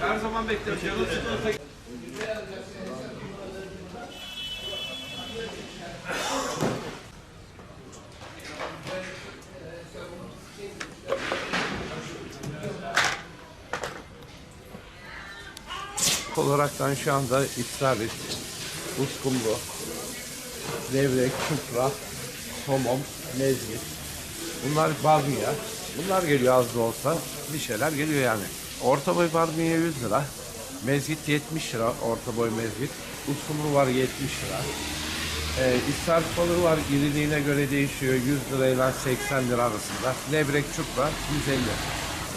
Her zaman beklerim. Canım sıkılırsa olaraktan şu anda İsrail, uskumru, levrek, çupra, somon, mezgit. Bunlar barbunya. Bunlar geliyor az da olsa. Bir şeyler geliyor yani. Orta boy barbunya 100 lira. Mezgit 70 lira. Orta boy mezgit. Uskumru var 70 lira. Ee, İsrail balığı var. İriliğine göre değişiyor. 100 lirayla 80 lira arasında. Levrek çupra 150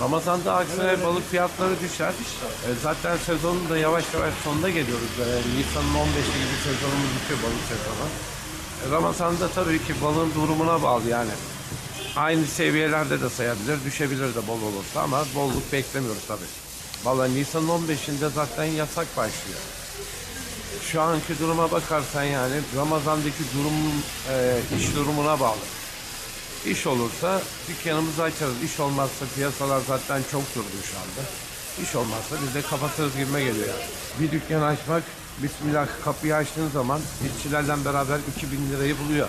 Ramazan'da aksine balık fiyatları düşer. E, zaten sezonun da yavaş yavaş sonuna geliyoruz. E, Nisan'ın 15'i gibi sezonumuz bitiyor balık sezonu. E, Ramazan'da tabii ki balığın durumuna bağlı yani. Aynı seviyelerde de sayabilir, düşebilir de bol olursa ama bolluk beklemiyoruz tabii. Vallahi Nisan'ın 15'inde zaten yasak başlıyor. Şu anki duruma bakarsan yani Ramazan'daki durumun e, iş durumuna bağlı. İş olursa dükkanımızı açarız. İş olmazsa piyasalar zaten çok durdu şu anda. İş olmazsa biz de kapatırız gibime geliyor. Bir dükkan açmak, Bismillah kapıyı açtığın zaman işçilerden beraber 2000 lirayı buluyor.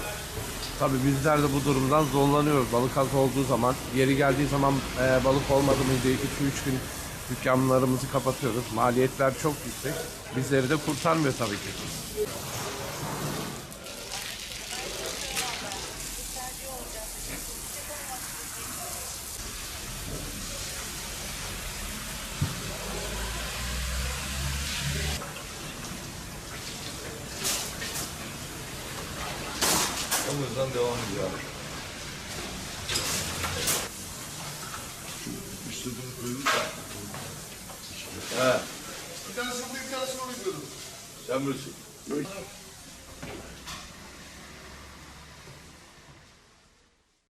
Tabii bizler de bu durumdan zorlanıyoruz. Balık az olduğu zaman, yeri geldiği zaman e, balık olmadı mıydı 2-3 gün dükkanlarımızı kapatıyoruz. Maliyetler çok yüksek. Bizleri de kurtarmıyor tabii ki. O yüzden devam ediyor. İstediğini koyun. He. Bir tanesini bir tanesini koyalım. Sen bilirsin.